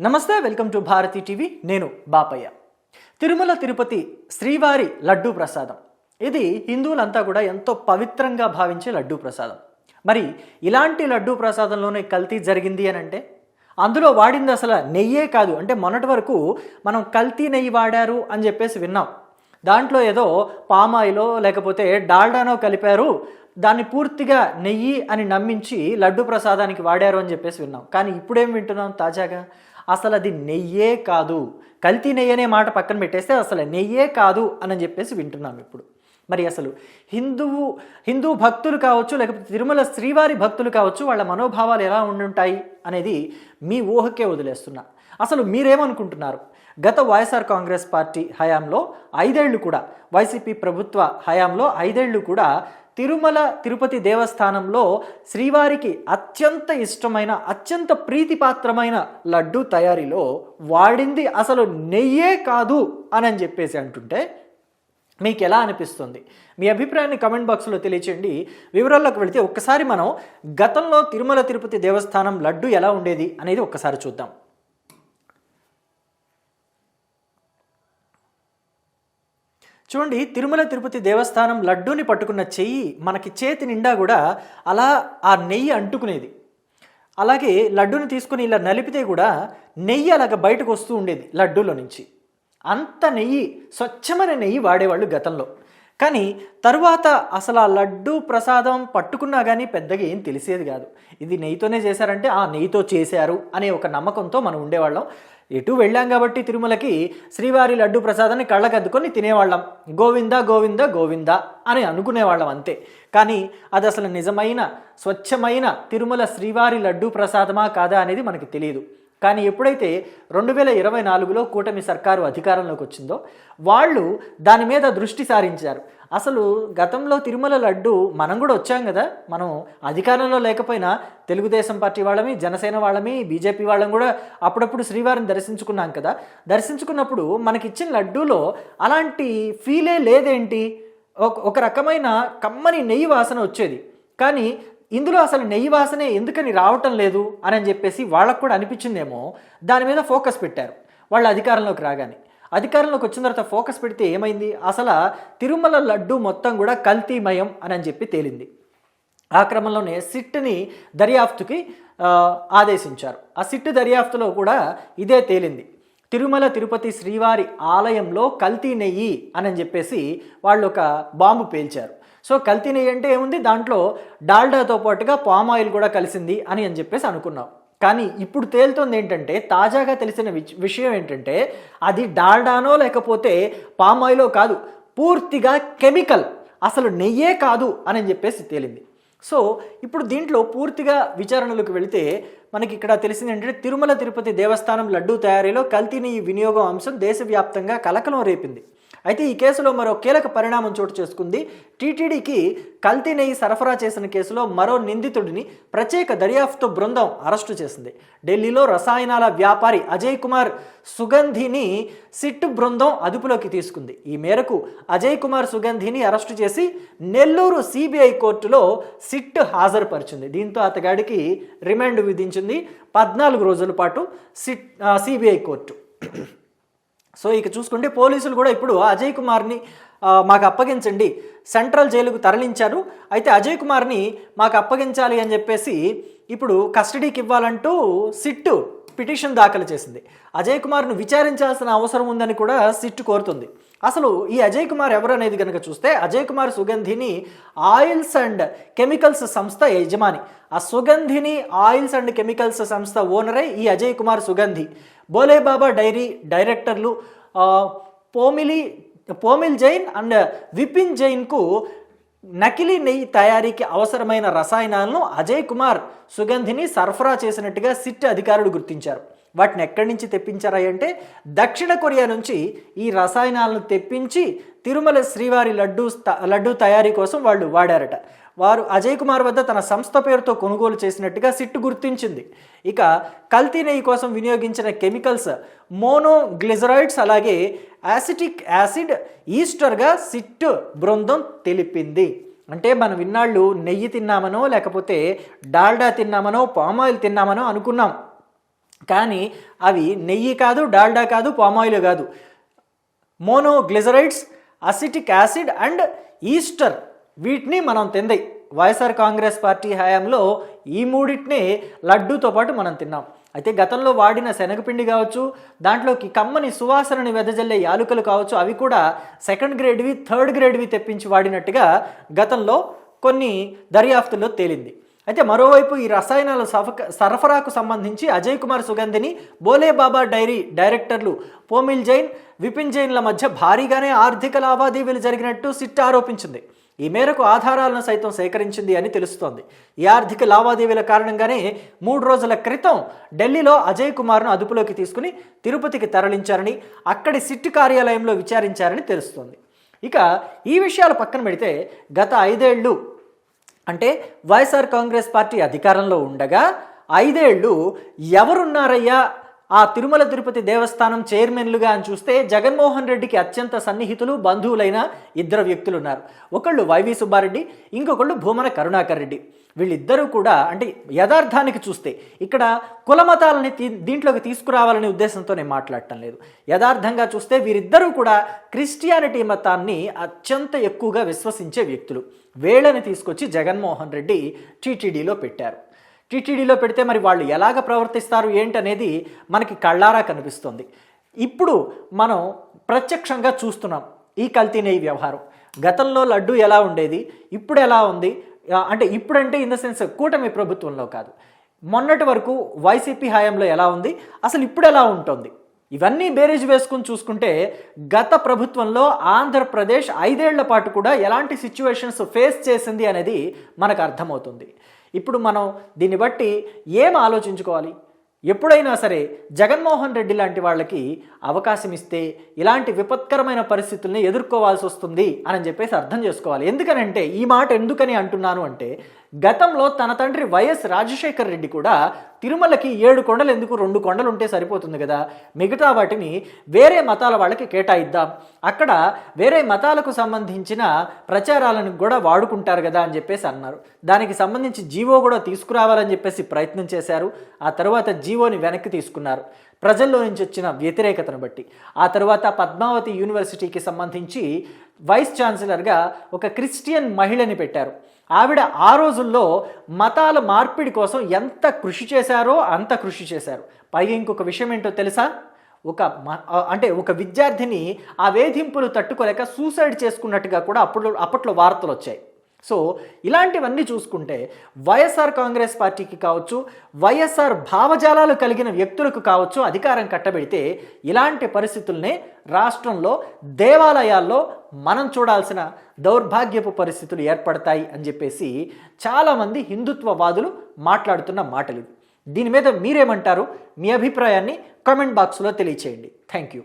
నమస్తే welcome to Bharati TV. నేను బాపయ్య. తిరుమల తిరుపతి శ్రీవారి లడ్డూ ప్రసాదం. ఇది హిందువులంతా కూడా ఎంతో పవిత్రంగా భావించే లడ్డూ ప్రసాదం. మరి ఇలాంటి లడ్డూ ప్రసాదంలోనే కల్తీ జరిగింది అని అంటే? అందులో వాడింది అసలు నెయ్యే కాదు. అంటే మొన్నటి వరకు మనం కల్తీ నెయ్యి వాడారు అని చెప్పేసి విన్నాం. దాంట్లో ఏదో పామాయిలో లేకపోతే డాల్డానో కలిపారు. దాన్ని పూర్తిగా నెయ్యి అని నమ్మించి లడ్డు ప్రసాదానికి వాడారు అని చెప్పేసి విన్నాం. కానీ ఇప్పుడేం వింటున్నాం తాజాగా? అసలు అది నెయ్యే కాదు. కల్తీ నెయ్యి అనే మాట పక్కన పెట్టేస్తే అసలు నెయ్యే కాదు అని చెప్పేసి వింటున్నాం ఇప్పుడు. మరి అసలు హిందువు హిందూ భక్తులు కావచ్చు లేకపోతే తిరుమల శ్రీవారి భక్తులు కావచ్చు వాళ్ళ మనోభావాలు ఎలా ఉండుంటాయి అనేది మీ ఊహకే వదిలేస్తున్నా. అసలు మీరేమనుకుంటున్నారు? గత వైఎస్ఆర్ కాంగ్రెస్ పార్టీ హయాంలో ఐదేళ్ళు కూడా వైసీపీ ప్రభుత్వ హయాంలో ఐదేళ్ళు కూడా తిరుమల తిరుపతి దేవస్థానంలో శ్రీవారికి అత్యంత ఇష్టమైన అత్యంత ప్రీతిపాత్రమైన లడ్డు తయారీలో వాడింది అసలు నెయ్యే కాదు అని చెప్పేసి అంటుంటే మీకు ఎలా అనిపిస్తుంది? మీ అభిప్రాయాన్ని కమెంట్ బాక్స్లో తెలియచేయండి. వివరాల్లోకి వెళితే ఒక్కసారి మనం గతంలో తిరుమల తిరుపతి దేవస్థానం లడ్డు ఎలా ఉండేది అనేది ఒక్కసారి చూద్దాం. చూడండి తిరుమల తిరుపతి దేవస్థానం లడ్డూని పట్టుకున్న చెయ్యి మనకి చేతి నిండా కూడా అలా ఆ నెయ్యి అంటుకునేది. అలాగే లడ్డూని తీసుకుని ఇలా నలిపితే కూడా నెయ్యి అలాగ బయటకు వస్తూ ఉండేది లడ్డూలో నుంచి. అంత నెయ్యి స్వచ్ఛమైన నెయ్యి వాడేవాళ్ళు గతంలో. కానీ తరువాత అసలు ఆ లడ్డు ప్రసాదం పట్టుకున్నా కానీ పెద్దగా ఏం తెలిసేది కాదు. ఇది నెయ్యితోనే చేశారంటే ఆ నెయ్యితో చేశారు అనే ఒక నమ్మకంతో మనం ఉండేవాళ్ళం. ఇటు వెళ్ళాం కాబట్టి తిరుమలకి శ్రీవారి లడ్డు ప్రసాదాన్ని కళ్ళకద్దుకొని తినేవాళ్ళం. గోవింద గోవింద గోవింద అని అనుకునేవాళ్ళం అంతే. కానీ అది అసలు నిజమైన స్వచ్ఛమైన తిరుమల శ్రీవారి లడ్డు ప్రసాదమా కాదా అనేది మనకి తెలియదు కానీ ఎప్పుడైతే రెండు వేల ఇరవై నాలుగులో కూటమి సర్కారు అధికారంలోకి వచ్చిందో వాళ్ళు దాని మీద దృష్టి సారించారు. అసలు గతంలో తిరుమల లడ్డు మనం కూడా వచ్చాం కదా. మనం అధికారంలో లేకపోయినా తెలుగుదేశం పార్టీ వాళ్ళమి జనసేన వాళ్ళమి బీజేపీ వాళ్ళం కూడా అప్పుడప్పుడు శ్రీవారిని దర్శించుకున్నాం కదా. దర్శించుకున్నప్పుడు మనకిచ్చిన లడ్డూలో అలాంటి ఫీలే లేదేంటి? ఒక- రకమైన కమ్మని నెయ్యి వాసన వచ్చేది. కానీ ఇందులో అసలు నెయ్యి వాసనే ఎందుకని రావటం లేదు అని అని చెప్పేసి వాళ్ళకు కూడా అనిపించిందేమో. దాని మీద ఫోకస్ పెట్టారు. వాళ్ళు అధికారంలోకి రాగానే. అధికారంలోకి వచ్చిన తర్వాత ఫోకస్ పెడితే ఏమైంది? అసలు తిరుమల లడ్డు మొత్తం కూడా కల్తీమయం అని అని చెప్పి తేలింది. ఆ క్రమంలోనే సిట్ని దర్యాప్తుకి ఆదేశించారు. ఆ సిట్ దర్యాప్తులో కూడా ఇదే తేలింది. తిరుమల తిరుపతి శ్రీవారి ఆలయంలో కల్తీ నెయ్యి అని చెప్పేసి వాళ్ళు ఒక బాంబు పేల్చారు. సో కల్తీ నెయ్యి అంటే ఏముంది? దాంట్లో డాల్డాతో పాటుగా పామ్ ఆయిల్ కూడా కలిసింది అని అని చెప్పేసి అనుకున్నాం. కానీ ఇప్పుడు తేలుతోంది ఏంటంటే తాజాగా తెలిసిన విషయం ఏంటంటే అది డాల్డానో లేకపోతే పామ్ ఆయిలో కాదు పూర్తిగా కెమికల్ అసలు నెయ్యే కాదు అని చెప్పేసి తేలింది. సో ఇప్పుడు దీంట్లో పూర్తిగా విచారణలకు వెళితే మనకి ఇక్కడ తెలిసింది ఏంటంటే తిరుమల తిరుపతి దేవస్థానం లడ్డూ తయారీలో కల్తీ నెయ్యి వినియోగం అంశం దేశవ్యాప్తంగా కలకలం రేపింది. అయితే ఈ కేసులో మరో కీలక పరిణామం చోటు చేసుకుంది. టీటీడీకి కల్తీ నెయ్యి సరఫరా చేసిన కేసులో మరో నిందితుడిని ప్రత్యేక దర్యాప్తు బృందం అరెస్టు చేసింది. ఢిల్లీలో రసాయనాల వ్యాపారి అజయ్ కుమార్ సుగంధిని సిట్ బృందం అదుపులోకి తీసుకుంది. ఈ మేరకు అజయ్ కుమార్ సుగంధిని అరెస్టు చేసి నెల్లూరు సిబిఐ కోర్టులో సిట్ హాజరుపరిచింది. దీంతో అతగాడికి రిమాండ్ విధించింది. పద్నాలుగు రోజుల పాటు సిట్ సిబిఐ కోర్టు. సో ఇక చూసుకుంటే పోలీసులు కూడా ఇప్పుడు అజయ్ కుమార్ని మాకు అప్పగించండి. సెంట్రల్ జైలుకు తరలించారు. అయితే అజయ్ కుమార్ని మాకు అప్పగించాలి అని చెప్పేసి ఇప్పుడు కస్టడీకి ఇవ్వాలంటూ సిట్టు పిటిషన్ దాఖలు చేసింది. అజయ్ కుమార్ను విచారించాల్సిన అవసరం ఉందని కూడా సిట్టు కోరుతుంది. అసలు ఈ అజయ్ కుమార్ ఎవరనేది కనుక చూస్తే Ajay Kumar Sugandhini oils and chemicals సంస్థ యజమాని. ఆ సుగంధిని ఆయిల్స్ అండ్ కెమికల్స్ సంస్థ ఓనరే ఈ అజయ్ కుమార్ సుగంధి. బోలేబాబా డైరీ డైరెక్టర్లు పోమిలి పోమిల్ జైన్ అండ్ విపిన్ జైన్కు నకిలీ నెయ్యి తయారీకి అవసరమైన రసాయనాలను అజయ్ కుమార్ సుగంధిని సరఫరా చేసినట్టుగా సిట్ అధికారులు గుర్తించారు. వాటిని ఎక్కడి నుంచి తెప్పించారా అంటే దక్షిణ కొరియా నుంచి ఈ రసాయనాలను తెప్పించి తిరుమల శ్రీవారి లడ్డు లడ్డు తయారీ కోసం వాళ్ళు వాడారట. వారు అజయ్ కుమార్ వద్ద తన సంస్థ పేరుతో కొనుగోలు చేసినట్టుగా సిట్టు గుర్తించింది. ఇక కల్తీ నెయ్యి కోసం వినియోగించిన కెమికల్స్ మోనోగ్లిజరాయిడ్స్ అలాగే యాసిటిక్ యాసిడ్ ఈస్టర్గా సిట్టు బృందం తెలిపింది. అంటే మనం విన్నాళ్ళు నెయ్యి తిన్నామనో లేకపోతే డాల్డా తిన్నామనో పామాయిల్ తిన్నామనో అనుకున్నాం. కానీ అవి నెయ్యి కాదు డాల్డా కాదు పామాయిల్ కాదు. Monoglycerides acetic acid and ester. వీటిని మనం తిందాయి వైఎస్ఆర్ కాంగ్రెస్ పార్టీ హయాంలో ఈ మూడింటిని లడ్డూతో పాటు మనం తిన్నాం. అయితే గతంలో వాడిన శనగపిండి కావచ్చు దాంట్లోకి కమ్మని సువాసనని వెదజల్లే యాలుకలు కావచ్చు అవి కూడా సెకండ్ గ్రేడ్వి థర్డ్ గ్రేడ్వి తెప్పించి వాడినట్టుగా గతంలో కొన్ని దర్యాప్తుల్లో తేలింది. అయితే మరోవైపు ఈ రసాయనాల సఫక సరఫరాకు సంబంధించి అజయ్ కుమార్ సుగంధిని బోలే బాబా డైరీ డైరెక్టర్లు పోమిల్ జైన్ విపిన్ జైన్ల మధ్య భారీగానే ఆర్థిక లావాదేవీలు జరిగినట్టు సిట్ ఆరోపించింది. ఈ మేరకు ఆధారాలను సైతం సేకరించింది అని తెలుస్తోంది. ఈ ఆర్థిక లావాదేవీల కారణంగానే మూడు రోజుల క్రితం ఢిల్లీలో అజయ్ కుమార్ను అదుపులోకి తీసుకుని తిరుపతికి తరలించారని అక్కడి సిట్ కార్యాలయంలో విచారించారని తెలుస్తోంది. ఇక ఈ విషయాలు పక్కన పెడితే గత ఐదేళ్ళు అంటే వైఎస్ఆర్ కాంగ్రెస్ పార్టీ అధికారంలో ఉండగా ఐదేళ్ళు ఎవరున్నారయ్యా? ఆ తిరుమల తిరుపతి దేవస్థానం చైర్మన్లుగా అని చూస్తే జగన్మోహన్ రెడ్డికి అత్యంత సన్నిహితులు బంధువులైన ఇద్దరు వ్యక్తులు ఉన్నారు ఒకళ్ళు వైవి సుబ్బారెడ్డి ఇంకొకళ్ళు భూమన కరుణాకర్ రెడ్డి. వీళ్ళిద్దరూ కూడా అంటే యథార్థానికి చూస్తే ఇక్కడ కులమతాలని తీ- దీంట్లోకి తీసుకురావాలనే ఉద్దేశంతో నేను మాట్లాడటం లేదు. యథార్థంగా చూస్తే వీరిద్దరూ కూడా క్రిస్టియానిటీ మతాన్ని అత్యంత ఎక్కువగా విశ్వసించే వ్యక్తులు. వేళని తీసుకొచ్చి జగన్మోహన్ రెడ్డి టీటీడీలో పెట్టారు. టీటీడీలో పెడితే మరి వాళ్ళు ఎలాగ ప్రవర్తిస్తారు ఏంటనేది మనకి కళ్ళారా కనిపిస్తుంది. ఇప్పుడు మనం ప్రత్యక్షంగా చూస్తున్నాం ఈ కల్తీ నెయ్యి వ్యవహారం. గతంలో లడ్డు ఎలా ఉండేది? ఇప్పుడు ఎలా ఉంది? అంటే ఇప్పుడంటే ఇన్ ద సెన్స్ కూటమి ప్రభుత్వంలో కాదు. మొన్నటి వరకు వైసీపీ హయాంలో ఎలా ఉంది? అసలు ఇప్పుడు ఎలా ఉంటుంది? ఇవన్నీ బేరేజ్ వేసుకుని చూసుకుంటే గత ప్రభుత్వంలో ఆంధ్రప్రదేశ్ ఐదేళ్ళ పాటు కూడా ఎలాంటి సిచ్యువేషన్స్ ఫేస్ చేసింది అనేది మనకు అర్థమవుతుంది. ఇప్పుడు మనం దీన్ని బట్టి ఏం ఆలోచించుకోవాలి? ఎప్పుడైనా సరే జగన్మోహన్ రెడ్డి లాంటి వాళ్ళకి అవకాశం ఇస్తే ఇలాంటి విపత్కరమైన పరిస్థితుల్ని ఎదుర్కోవాల్సి వస్తుంది అని చెప్పేసి అర్థం చేసుకోవాలి. ఎందుకనంటే ఈ మాట ఎందుకని అంటున్నాను అంటే గతంలో తన తండ్రి వైఎస్ రాజశేఖర్ రెడ్డి కూడా తిరుమలకి ఏడు కొండలు ఎందుకు రెండు కొండలు ఉంటే సరిపోతుంది కదా? మిగతా వాటిని వేరే మతాల వాళ్ళకి కేటాయిద్దాం. అక్కడ వేరే మతాలకు సంబంధించిన ప్రచారాలను కూడా వాడుకుంటారు కదా అని చెప్పేసి అన్నారు. దానికి సంబంధించి జీవో కూడా తీసుకురావాలని చెప్పేసి ప్రయత్నం చేశారు. ఆ తర్వాత జీవోని వెనక్కి తీసుకున్నారు. ప్రజల్లో నుంచి వచ్చిన వ్యతిరేకతను బట్టి. ఆ తర్వాత పద్మావతి యూనివర్సిటీకి సంబంధించి వైస్ ఛాన్సలర్గా ఒక క్రిస్టియన్ మహిళని పెట్టారు. ఆవిడ ఆ రోజుల్లో మతాల మార్పిడి కోసం ఎంత కృషి చేశారో అంత కృషి చేశారు. పైగా ఇంకొక విషయం ఏంటో తెలుసా? ఒక మ- అంటే ఒక విద్యార్థిని ఆ వేధింపులు తట్టుకోలేక సూసైడ్ చేసుకున్నట్టుగా కూడా అప్పుడు అప్పట్లో వార్తలు వచ్చాయి. సో ఇలాంటివన్నీ చూసుకుంటే వైఎస్ఆర్ కాంగ్రెస్ పార్టీకి కావచ్చు వైఎస్ఆర్ భావజాలాలు కలిగిన వ్యక్తులకు కావచ్చు అధికారం కట్టబెడితే ఇలాంటి పరిస్థితుల్నే రాష్ట్రంలో దేవాలయాల్లో మనం చూడాల్సిన దౌర్భాగ్యపు పరిస్థితులు ఏర్పడతాయి అని చెప్పేసి చాలామంది హిందుత్వవాదులు మాట్లాడుతున్న మాటలు దీని మీద మీరేమంటారు? మీ అభిప్రాయాన్ని కామెంట్ బాక్స్లో తెలియచేయండి. Thank you.